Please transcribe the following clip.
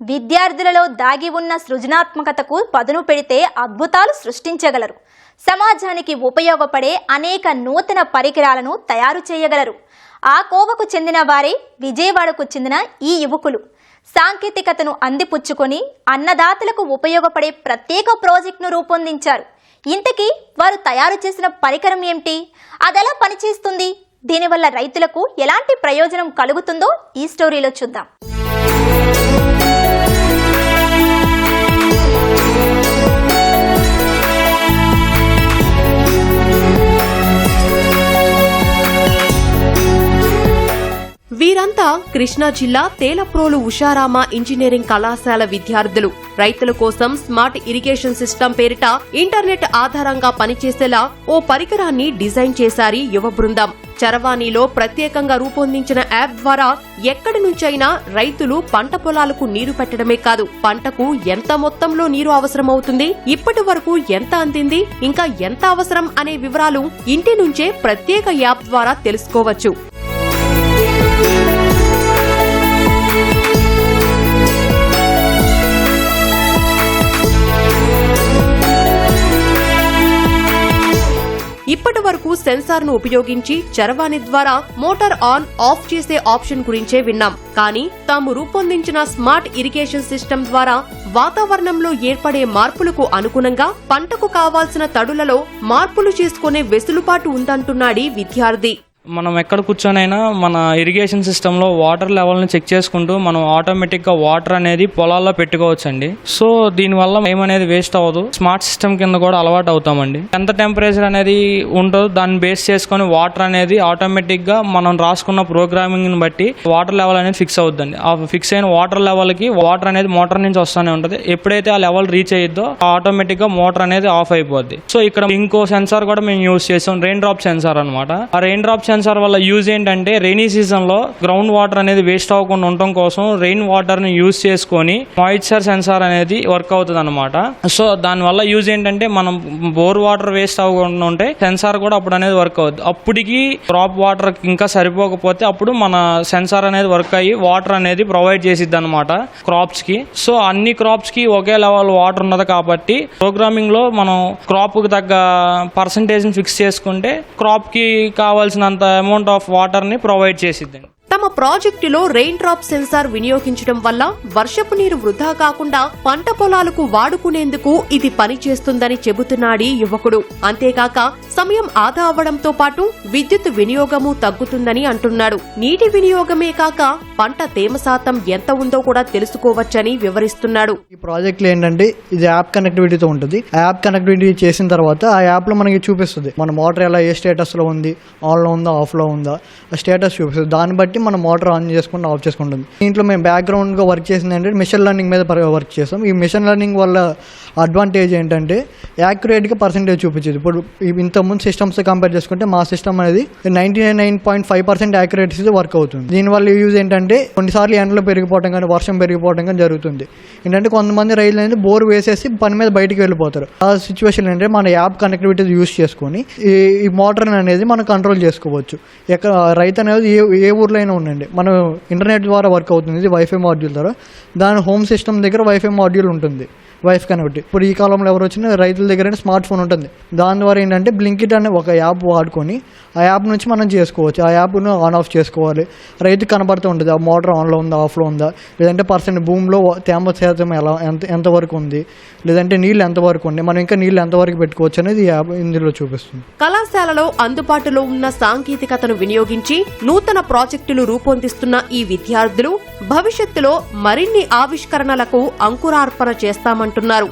విద్యార్థులలో దాగి ఉన్న సృజనాత్మకతకు పదును పెడితే అద్భుతాలు సృష్టించగలరు. సమాజానికి ఉపయోగపడే అనేక నూతన పరికరాలను తయారు చేయగలరు. ఆ కోవకు చెందిన వారే విజయవాడకు చెందిన ఈ యువకులు. సాంకేతికతను అందిపుచ్చుకొని అన్నదాతలకు ఉపయోగపడే ప్రత్యేక ప్రాజెక్టును రూపొందించారు. ఇంతకీ వారు తయారు చేసిన పరికరం ఏమిటి? అదెలా పనిచేస్తుంది? దీనివల్ల రైతులకు ఎలాంటి ప్రయోజనం కలుగుతుందో ఈ స్టోరీలో చూద్దాం. వీరంతా కృష్ణా జిల్లా తేలప్రోలు ఉషారామ ఇంజనీరింగ్ కళాశాల విద్యార్థులు. రైతుల కోసం స్మార్ట్ ఇరిగేషన్ సిస్టమ్ పేరిట ఇంటర్నెట్ ఆధారంగా పనిచేసేలా ఓ పరికరాన్ని డిజైన్ చేశారు యువ బృందం. చరవాణిలో ప్రత్యేకంగా రూపొందించిన యాప్ ద్వారా ఎక్కడి నుంచైనా రైతులు పంట పొలాలకు నీరు పెట్టడమే కాదు పంటకు ఎంత మొత్తంలో నీరు అవసరమవుతుంది ఇప్పటి వరకు ఎంత అందింది ఇంకా ఎంత అవసరం అనే వివరాలు ఇంటి నుంచే ప్రత్యేక యాప్ ద్వారా తెలుసుకోవచ్చు. ఇప్పటి వరకు సెన్సార్ను ఉపయోగించి చరవాణి ద్వారా మోటార్ ఆన్ ఆఫ్ చేసే ఆప్షన్ గురించే విన్నాం. కానీ తాము రూపొందించిన స్మార్ట్ ఇరిగేషన్ సిస్టమ్ ద్వారా వాతావరణంలో ఏర్పడే మార్పులకు అనుగుణంగా పంటకు కావాల్సిన తడులలో మార్పులు చేసుకునే వెసులుబాటు ఉందంటున్నాడీ విద్యార్థి. మనం ఎక్కడ కూర్చొనైనా మన ఇరిగేషన్ సిస్టంలో వాటర్ లెవెల్ని చెక్ చేసుకుంటూ మనం ఆటోమేటిక్గా వాటర్ అనేది పొలాల్లో పెట్టుకోవచ్చండి. సో దీనివల్ల ఏమనేది వేస్ట్ అవ్వదు. స్మార్ట్ సిస్టమ్ కింద కూడా అలవాటు అవుతామండి. ఎంత టెంపరేచర్ అనేది ఉంటుందో దాన్ని బేస్ చేసుకొని వాటర్ అనేది ఆటోమేటిక్గా మనం రాసుకున్న ప్రోగ్రామింగ్ని బట్టి వాటర్ లెవెల్ అనేది ఫిక్స్ అవుద్దండి. ఆ ఫిక్స్ అయిన వాటర్ లెవెల్కి వాటర్ అనేది మోటార్ నుంచి వస్తూనే ఉంటుంది. ఎప్పుడైతే ఆ లెవెల్ రీచ్ అయ్యిద్దో ఆటోమేటిక్గా మోటార్ అనేది ఆఫ్ అయిపోద్ది. సో ఇక్కడ ఇంకో సెన్సార్ కూడా మేము యూస్ చేసాం. రెయిన్ డ్రాప్ సెన్సార్ అనమాట ఆ రెయిన్ డ్రాప్ సెన్సార్ సెన్సార్ వల్ల యూజ్ ఏంటంటే రెయినీ సీజన్లో గ్రౌండ్ వాటర్ అనేది వేస్ట్ అవ్వకుండా ఉండటం కోసం రెయిన్ వాటర్ని యూజ్ చేసుకొని మాయిశ్చర్ సెన్సార్ అనేది వర్క్ అవుతుంది అనమాట సో దానివల్ల యూజ్ ఏంటంటే మనం బోర్ వాటర్ వేస్ట్ అవ్వకుండా ఉంటే సెన్సార్ కూడా అప్పుడు అనేది వర్క్ అవుతుంది అప్పటికి క్రాప్ వాటర్ ఇంకా సరిపోకపోతే అప్పుడు మన సెన్సార్ అనేది వర్క్ అయ్యి వాటర్ అనేది ప్రొవైడ్ చేసిద్ది అనమాట క్రాప్స్కి. సో అన్ని క్రాప్స్కి ఒకే లెవెల్ వాటర్ ఉన్నది కాబట్టి ప్రోగ్రామింగ్లో మనం క్రాప్కి తగ్గ పర్సంటేజ్ ఫిక్స్ చేసుకుంటే క్రాప్కి కావాల్సినంత అమౌంట్ ఆఫ్ వాటర్ని ప్రొవైడ్ చేసిద్దండి. తమ ప్రాజెక్టులో రెయిన్ డ్రాప్ సెన్సార్ వినియోగించడం వల్ల వర్షపు నీరు వృధా కాకుండా పంట పొలాలకు వాడుకునేందుకు ఇది పనిచేస్తుందని చెబుతున్నాడీ యువకుడు. అంతేకాక సమయం ఆదా అవ్వడంతో పాటు విద్యుత్ వినియోగము తగ్గుతుందని అంటున్నాడు. నీటి వినియోగమే కాక పంట తేమ శాతం ఎంత ఉందో కూడా తెలుసుకోవచ్చని వివరిస్తున్నాడు. ఈ ప్రాజెక్టులు ఏంటంటే ఇది యాప్ కనెక్టివిటీతో ఉంటుంది. ఆ యాప్ కనెక్టివిటీ చేసిన తర్వాత ఆ యాప్లో మనకి చూపిస్తుంది. మన మోటార్ ఎలా ఏ స్టేటస్లో ఉంది ఆన్లో ఉందా ఆఫ్లో ఉందా స్టేటస్ చూపిస్తుంది. దాన్ని బట్టి మనం మోటార్ ఆన్ చేసుకుంటూ ఆఫ్ చేసుకుంటుంది. దీంట్లో మేము బ్యాక్గ్రౌండ్గా వర్క్ చేసింది ఏంటంటే మిషన్ లెర్నింగ్ మీద వర్క్ చేస్తాం. ఈ మిషన్ లెర్నింగ్ వల్ల అడ్వాంటేజ్ ఏంటంటే యాక్యురేట్గా పర్సెంటేజ్ చూపించేది. ఇప్పుడు ఇంతకుముందు సిస్టమ్స్ కంపేర్ చేసుకుంటే మా సిస్టమ్ అనేది ninety nine point five percent accuracy work అవుతుంది. దీనివల్ల యూజ్ ఏంటంటే కొన్నిసార్లు ఎండలు పెరిగిపోవడం కానీ వర్షం పెరిగిపోవడం కానీ జరుగుతుంది. ఏంటంటే కొంతమంది రైతులు అనేది బోర్ వేసేసి పని మీద బయటికి వెళ్ళిపోతారు. ఆ సిచ్యువేషన్ ఏంటంటే మన యాప్ కనెక్టివిటీ యూస్ చేసుకొని ఈ మోటార్ అనేది మనం కంట్రోల్ చేసుకోవచ్చు. ఎక్కడ రైతు అనేది ఏ ఏ ఊర్లో అయినా ఉండండి. మనం ఇంటర్నెట్ ద్వారా వర్క్ అవుతుంది. ఇది వైఫై మాడ్యూల్ ద్వారా. దాని హోమ్ సిస్టమ్ దగ్గర వైఫై మాడ్యూల్ ఉంటుంది. వైఫ్ కనబట్టి. ఇప్పుడు ఈ కాలంలో ఎవరు వచ్చినా రైతుల దగ్గర స్మార్ట్ ఫోన్ ఉంటుంది. దాని ద్వారా ఏంటంటే బ్లింకిట్ అనే ఒక యాప్ వాడుకొని ఆ యాప్ నుంచి మనం చేసుకోవచ్చు. ఆ యాప్ను ఆన్ ఆఫ్ చేసుకోవాలి. రైతు కనబడుతూ ఉంటుంది. ఆ మోటార్ ఆన్లో ఉందా ఆఫ్లో ఉందా? లేదంటే పర్సెంట్ భూమిలో తేమ శాతం ఎలా ఎంత ఎంతవరకు ఉంది? లేదంటే నీళ్ళు ఎంతవరకు ఉంది మనం ఇంకా నీళ్ళు ఎంతవరకు పెట్టుకోవచ్చు అనేది యాప్ ఇందులో చూపిస్తుంది. కళాశాలలో అందుబాటులో ఉన్న సాంకేతికతను వినియోగించి నూతన ప్రాజెక్టులు రూపొందిస్తున్న ఈ విద్యార్థులు భవిష్యత్తులో మరిన్ని ఆవిష్కరణలకు అంకురార్పణ చేశామంటున్నారు